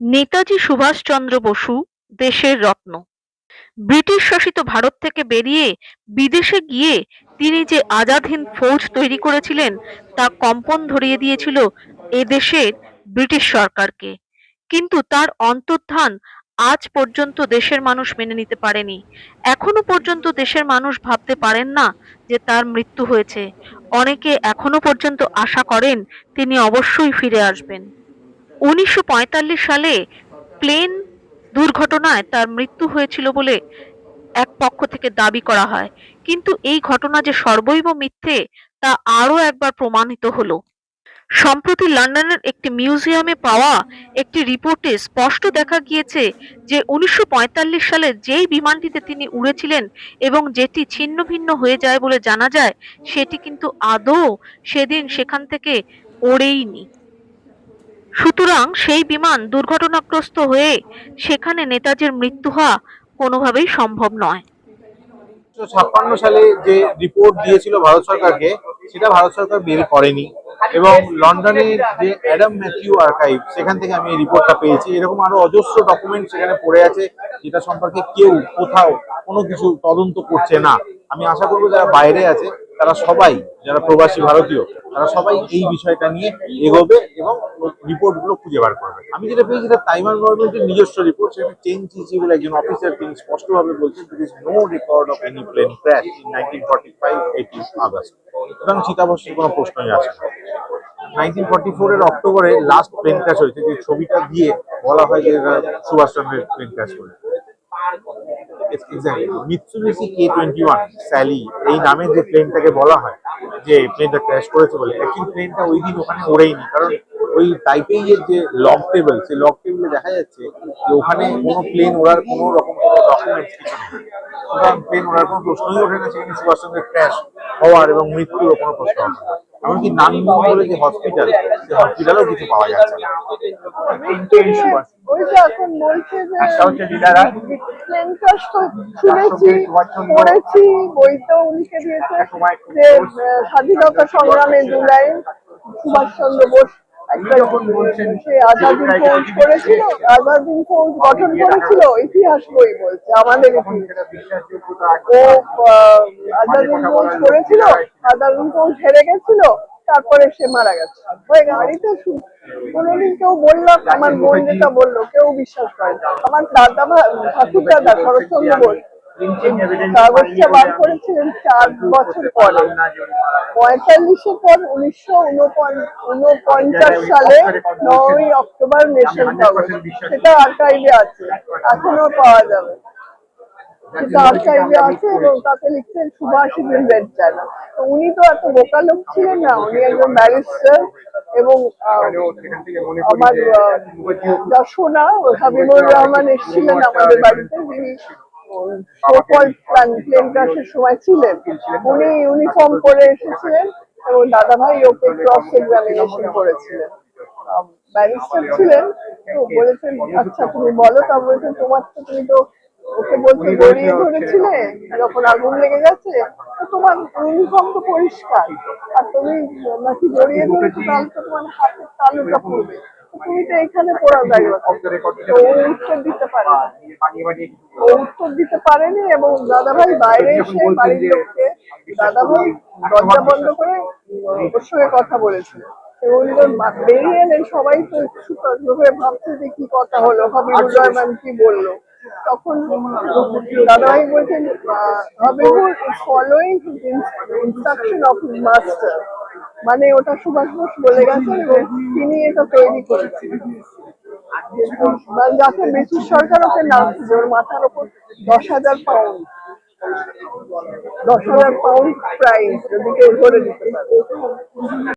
নেতাজি সুভাষচন্দ্র বসু দেশের রত্ন। ব্রিটিশ শাসিত ভারত থেকে বেরিয়ে বিদেশে গিয়ে তিনি যে আজাদ হিন্দ ফৌজ তৈরি করেছিলেন, তা কম্পন ধরিয়ে দিয়েছিল এদেশের ব্রিটিশ সরকারকে। কিন্তু তার অন্তর্ধান আজ পর্যন্ত দেশের মানুষ মেনে নিতে পারেনি। এখনও পর্যন্ত দেশের মানুষ ভাবতে পারেন না যে তার মৃত্যু হয়েছে। অনেকে এখনও পর্যন্ত আশা করেন তিনি অবশ্যই ফিরে আসবেন। উনিশশো পঁয়তাল্লিশ সালে প্লেন দুর্ঘটনায় তার মৃত্যু হয়েছিল বলে এক পক্ষ থেকে দাবি করা হয়। কিন্তু এই ঘটনা যে সর্বৈব মিথ্যে, তা আরও একবার প্রমাণিত হলো। সম্প্রতি লন্ডনের একটি মিউজিয়ামে পাওয়া একটি রিপোর্টে স্পষ্ট দেখা গিয়েছে যে উনিশশো পঁয়তাল্লিশ সালে যেই বিমানটিতে তিনি উড়েছিলেন এবং যেটি ছিন্ন ভিন্ন হয়ে যায় বলে জানা যায়, সেটি কিন্তু আদৌ সেদিন সেখান থেকে ওড়েইনি। সুতরাং সেই বিমান দুর্ঘটনাগ্রস্ত হয়ে সেখানে নেতাজির মৃত্যু হওয়া কোনোভাবেই সম্ভব নয়। ছাপ্পান্ন সালে যে রিপোর্ট দিয়েছিল ভারত সরকারকে, সেটা ভারত সরকার বের করেনি। এবং লন্ডনের যে অ্যাডাম ম্যাথিউ আর্কাইভ, সেখান থেকে আমি এই রিপোর্টটা পেয়েছি। এরকম আরও অজস্র ডকুমেন্ট সেখানে পড়ে আছে, যেটা সম্পর্কে কেউ কোথাও কোনো কিছু তদন্ত করছে না। আমি আশা করব যারা বাইরে আছে তারা সবাই, যারা প্রবাসী ভারতীয়, তারা সবাই এই বিষয়টা নিয়ে এগোবে এবং রিপোর্টগুলো খুঁজে বার করবে। আমি যেটা পেয়েছি এটা তাইওয়ান গভর্নমেন্টের নিজস্ব রিপোর্ট সেটা চেন চিচি বলে একজন অফিসার তিনি স্পষ্টভাবে বলছেন this is no record of any plane crash in nineteen forty five eighteen August সুতরাং চিতাবস্যের কোনো প্রশ্নই আসে না। নাইনটিন ফর্টি ফোর এর অক্টোবরে লাস্ট প্লেন ক্র্যাশ হয়েছে, যে ছবিটা দিয়ে বলা হয় যে সুভাষচন্দ্রের প্লেন ক্র্যাশ করেছে Mitsubishi Ki twenty one Sally এই নামে যে প্লেনটাকে বলা হয় যে প্লেনটা ক্র্যাশ করেছে বলে অ্যাকচুয়ালি প্লেনটা ওই দিন ওখানে ওড়েইনি। কারণ ওই তাইপেই এর যে লক টেবিল সেই লক টেবিলে দেখা যাচ্ছে যে ওখানে কোনো প্লেন ওড়ার কোনো রকম কোনো ডকুমেন্টস কিছু নেই। সুতরাং প্লেন ওড়ার কোনো প্রশ্নই ওঠে না সেখানে সুভাষচন্দ্রের ক্র্যাশ হওয়ার এবং মৃত্যুর কোনো প্রশ্ন ওঠে না। এমনকি নানমুন বলে যে হসপিটাল সেই হসপিটালেও কিছু পাওয়া যাচ্ছে না। এখন বলছে যে শুনেছি পড়েছি দিয়েছে যে স্বাধীনতা সংগ্রামে জুলাই সুভাষচন্দ্র বোস গঠন করেছিল, ইতিহাস বই বলছে, আমাদের ফৌজ হেরে গেছিল, তারপরে সে মারা গেছে। গাড়িতে কোনোদিন কেউ বলল, আমার বোন যেটা বলল, কেউ বিশ্বাস করে। আমার দাদা ঠাকুর দাদা, শরৎচন্দ্র বোস, কাগজটা বার করেছিলেন চার বছর পরে। পঁয়তাল্লিশের পর উনিশশো উনপঞ্চাশ সালে নয় অক্টোবর নেশন কাগজ। সেটা আর্কাইভে আছে। এখনও পাওয়া যাবে। সেটা আর্কাইভে আছে এবং তাতে লিখছেন সুভাষ রেড চায়না তো উনি তো এত বোকা লোক ছিলেন না উনি একজন ব্যারিস্টার এবং আমার যা শোনা হাবিবুর রহমান এসেছিলেন আমাদের বাড়িতে যিনি সোকল প্লেন ক্রাশের সময় ছিলেন। উনি ইউনিফর্ম পরে এসেছিলেন এবং দাদা ভাই ওকে ক্রস এক্সামিনেশন করেছিলেন। ব্যারিস্টার ছিলেন তো বলেছেন আচ্ছা তুমি বলো তা বলেছেন তোমার তো তুমি তো ওকে বলছে গড়িয়ে ধরেছিলে? যখন আগুন লেগে গেছে তো তোমার ইউনিফর্ম তো পরিষ্কার। আর তুমি নাকি জড়িয়ে ধরেছো তাহলে তো তোমার হাতের তালুটা পড়বে। তুমি তো এখানে পড়া যায় তো ও উত্তর দিতে পারে ও উত্তর দিতে পারেনি এবং দাদাভাই বাইরে এসে বাড়ির লোককে দাদাভাই দরজা বন্ধ করে ওর সঙ্গে কথা বলেছিল। বেরিয়ে এলেন সবাই তো হয়ে ভাবছে যে কি কথা হলো। হাবিবুর রহমান কি বলল? তখন দাদাভাই বলছেন Habibur following instruction of master মানে ওটা সুভাষ বোস বলে গেছেন এবং তিনি এটা তৈরি করেছেন। মানে যাতে ব্রিটিশ সরকার ওকে না ওর মাথার ওপর দশ হাজার পাউন্ড দশ হাজার পাউন্ড প্রাইস যদি কেউ ধরে দিতে পারে।